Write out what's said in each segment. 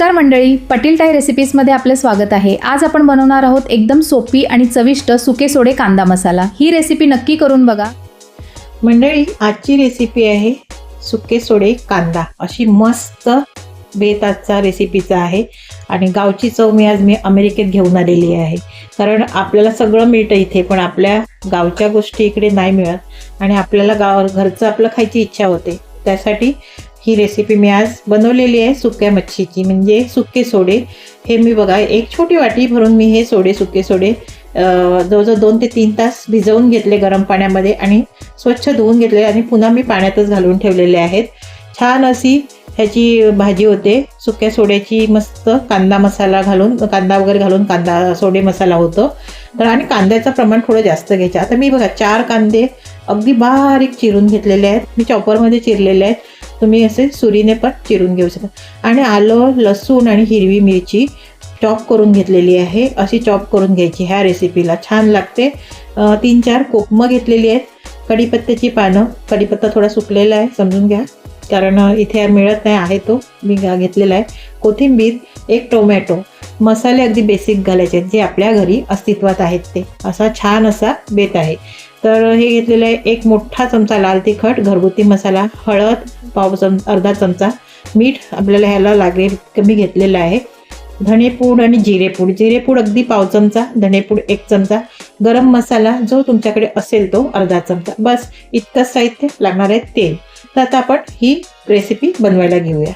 नमस्कार मंडळी पटील टाय रेसिपीजमध्ये आपले स्वागत आहे. आज आपण बनवणार आहोत एकदम सोपी आणि चविष्ट सुके सोडे कांदा मसाला. ही रेसिपी नक्की करून बघा. मंडळी आजची रेसिपी आहे सुके सोडे कांदा. अशी मस्त बेत आजचा रेसिपीचा आहे. आणि गावची चव मी आज मी अमेरिकेत घेऊन आलेली आहे. कारण आपल्याला सगळं मिळतं इथे पण आपल्या गावच्या गोष्टी इकडे नाही मिळत. आणि आपल्याला गाव घरचं आपलं खायची इच्छा होते. त्यासाठी ही रेसिपी मी आज बनवलेली आहे सुक्या मच्छीची. म्हणजे सुके सोडे. हे मी बघा एक छोटी वाटी भरून मी हे सोडे सुके सोडे जवळजवळ दोन ते तीन तास भिजवून घेतले गरम पाण्यामध्ये आणि स्वच्छ धुवून घेतले आणि पुन्हा मी पाण्यातच घालून ठेवलेले आहेत. छान अशी ह्याची भाजी होते. सुक्या सोड्याची मस्त कांदा मसाला घालून कांदा वगैरे घालून कांदा सोडे मसाला होतो. तर आणि कांद्याचं प्रमाण थोडं जास्त घ्यायचं. आता मी बघा चार कांदे अगदी बारीक चिरून घेतलेले आहेत. मी चॉपरमध्ये चिरलेले आहेत. तुम्ही असे सुरीने पण चिरून घेऊ शकता. आणि आलं लसूण आणि हिरवी मिरची चॉप करून घेतलेली आहे. अशी चॉप करून घ्यायची ह्या रेसिपीला छान लागते. तीन चार कोकमं घेतलेली आहेत. कढीपत्त्याची पानं. कढीपत्ता थोडा सुकलेला आहे समजून घ्या. कारण इथे मिळत नाही आहे तो. मी घा- घेतलेला आहे. कोथिंबीर एक टोमॅटो. मसाले अगदी बेसिक घालायचे आहेत जे आपल्या घरी अस्तित्वात आहेत ते. असा छान असा बेत आहे. तर हे घेतलेलं आहे एक मोठा चमचा लाल तिखट घरगुती मसाला हळद पाव चम अर्धा चमचा मीठ आपल्याला ह्याला लागेल कमी घेतलेलं आहे. धणेपूड आणि जिरेपूड. जिरेपूड अगदी पाव चमचा धणेपूड एक चमचा. गरम मसाला जो तुमच्याकडे असेल तो अर्धा चमचा. बस इतकंच साहित्य लागणार आहे तेल. तर आता आपण ही रेसिपी बनवायला घेऊया.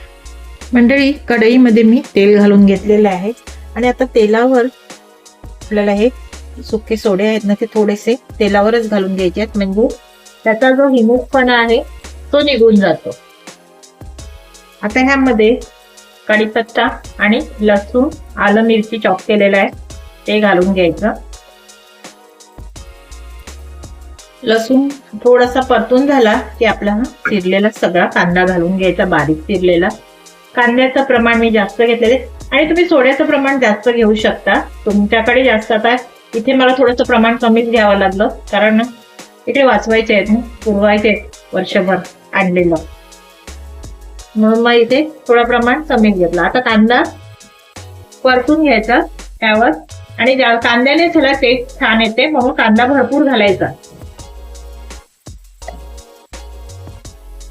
मंडळी कढईमध्ये मी तेल घालून घेतलेलं आहे. आणि आता तेलावर आपल्याला हे सुके सोडे आहेत ना ते थोडेसे तेलावरच घालून घ्यायचे आहेत म्हणजे त्याचा जो हिमुखपणा आहे तो निघून जातो. आता ह्यामध्ये कढीपत्ता आणि लसूण आलं मिरची चॉप केलेलं आहे ते घालून घ्यायचं. लसूण थोडासा परतून झाला की आपला हा चिरलेला सगळा कांदा घालून घ्यायचा बारीक चिरलेला. कांद्याचं प्रमाण मी जास्त घेतलेले आणि तुम्ही सोड्याचं प्रमाण जास्त घेऊ शकता. तुमच्याकडे जास्त आता इथे मला थोडंसं प्रमाण कमीच घ्यावं लागलं कारण इकडे वाचवायचे आहेत पुरवायचे आहेत वर्षभर आणलेलं. म्हणून मग इथे थोडं प्रमाण कमी घेतलं. आता कांदा परतून घ्यायचा त्यावर. आणि कांद्याने त्याला टेस्ट छान येते म्हणून कांदा भरपूर घालायचा.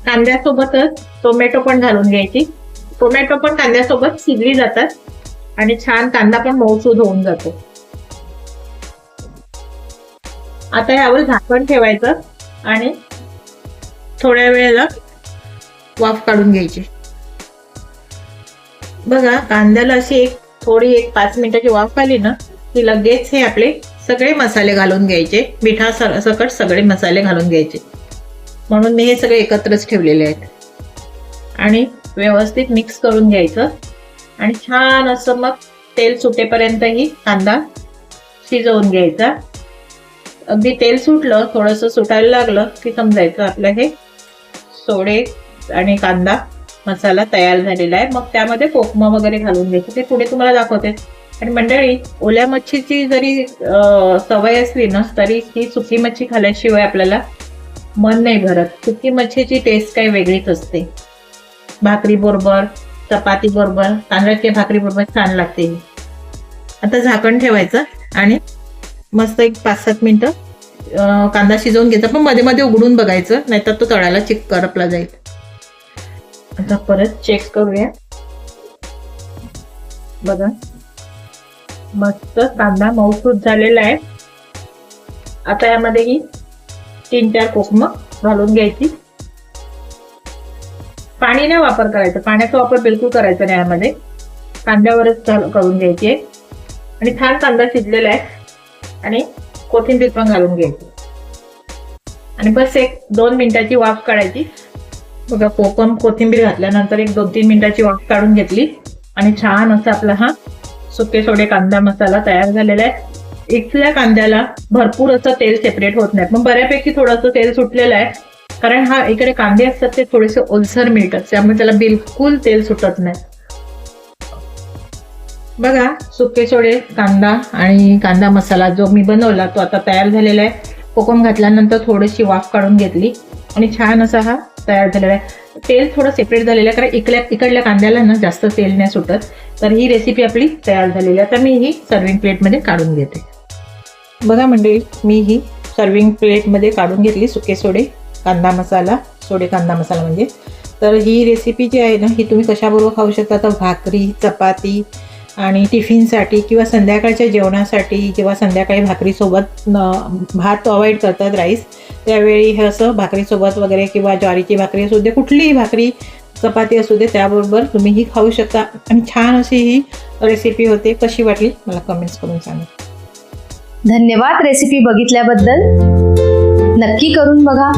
कांद्यासोबतच टोमॅटो पण घालून घ्यायची. टोमॅटो पण कांद्यासोबत शिजली जातात आणि छान कांदा पण मऊसूद होऊन जातो. आता यावर झाकण ठेवायचं आणि थोड्या वेळेला वाफ काढून घ्यायची. बघा कांद्याला अशी एक थोडी एक पाच मिनिटाची वाफ आली ना की लगेच हे आपले सगळे मसाले घालून घ्यायचे. मिठा सकट सगळे मसाले घालून घ्यायचे. म्हणून मी हे सगळे एकत्रच ठेवलेले आहेत. आणि व्यवस्थित मिक्स करून घ्यायचं. आणि छान असं मग तेल सुटेपर्यंत ही कांदा शिजवून घ्यायचा. अगदी तेल सुटलं थोडंसं सुटायला लागलं की समजायचं आपलं हे. सोडे आणि कांदा मसाला तयार झालेला आहे. मग त्यामध्ये कोकमा वगैरे घालून घ्यायचं. ते पुढे तुम्हाला दाखवते. आणि मंडळी ओल्या मच्छीची जरी सवय असली ना तरी ही सुकी मच्छी खाल्ल्याशिवाय आपल्याला मन नाही भरत. सुकी मच्छीची टेस्ट काही वेगळीच असते. भाकरी बरोबर चपाती बरोबर तांदळाच्या भाकरी बरोबर छान लागते. आता झाकण ठेवायचं आणि मस्त एक पाच सात मिनिटं कांदा शिजवून घ्यायचा. पण मध्ये मध्ये उघडून बघायचं नाहीतर तो तळाला चिक करपला जाईल. आता परत चेक करूया. बघा. मस्त कांदा मऊसूत झालेला आहे. आता यामध्ये ही तीन चार कोकम घालून घ्यायची. पाणी नाही वापर करायचा. पाण्याचा वापर बिलकुल करायचा नाही यामध्ये. कांद्यावरच करून घ्यायची आहे. आणि छान कांदा शिजलेला आहे. आणि कोथिंबीर पण घालून घ्यायची आणि बस एक दोन मिनिटाची वाफ काढायची. बघा कोकम कोथिंबीर घातल्यानंतर एक दोन तीन मिनिटाची वाफ काढून घेतली. आणि छान असा आपला हा सुके सोडे कांदा मसाला तयार झालेला आहे. इथल्या कांद्याला भरपूर असं तेल सेपरेट होत नाही. पण बऱ्यापैकी थोडंसं तेल सुटलेलं आहे. कारण हा इकडे कांदे असतात ते थोडेसे ओलसर मिळतात. त्यामुळे त्याला बिलकुल तेल सुटत नाही. बघा सुके सोडे कांदा आणि कांदा मसाला जो मी बनवला तो आता तयार झालेला आहे. कोकम घातल्यानंतर थोडीशी वाफ काढून घेतली आणि छान असा हा तयार झालेला आहे. तेल थोडं सेपरेट झालेलं आहे कारण इकडल्या इकडल्या कांद्याला ना जास्त तेल नाही सुटत. तर ही रेसिपी आपली तयार झालेली आहे. आता मी ही सर्विंग प्लेटमध्ये काढून घेते. बघा मंडळी मी ही सर्विंग प्लेटमध्ये काढून घेतली सुके सोडे कांदा मसाला सोडे कांदा मसाला म्हणजे. तर ही रेसिपी जी आहे ना ही तुम्ही कशाबरोबर खाऊ शकता? तर भाकरी चपाती आणि टिफिनसाठी किंवा संध्याकाळच्या जेवणासाठी जेव्हा संध्याकाळी भाकरीसोबत भात अवॉइड करतात राईस. त्यावेळी हे असं भाकरीसोबत वगैरे किंवा ज्वारीची भाकरी असू दे कुठलीही भाकरी चपाती असू दे त्याबरोबर तुम्ही ही खाऊ शकता. आणि छान अशी ही रेसिपी होते. कशी वाटली? मला कमेंट्स करून सांगा. धन्यवाद रेसिपी बघितल्याबद्दल. नक्की करून बघा.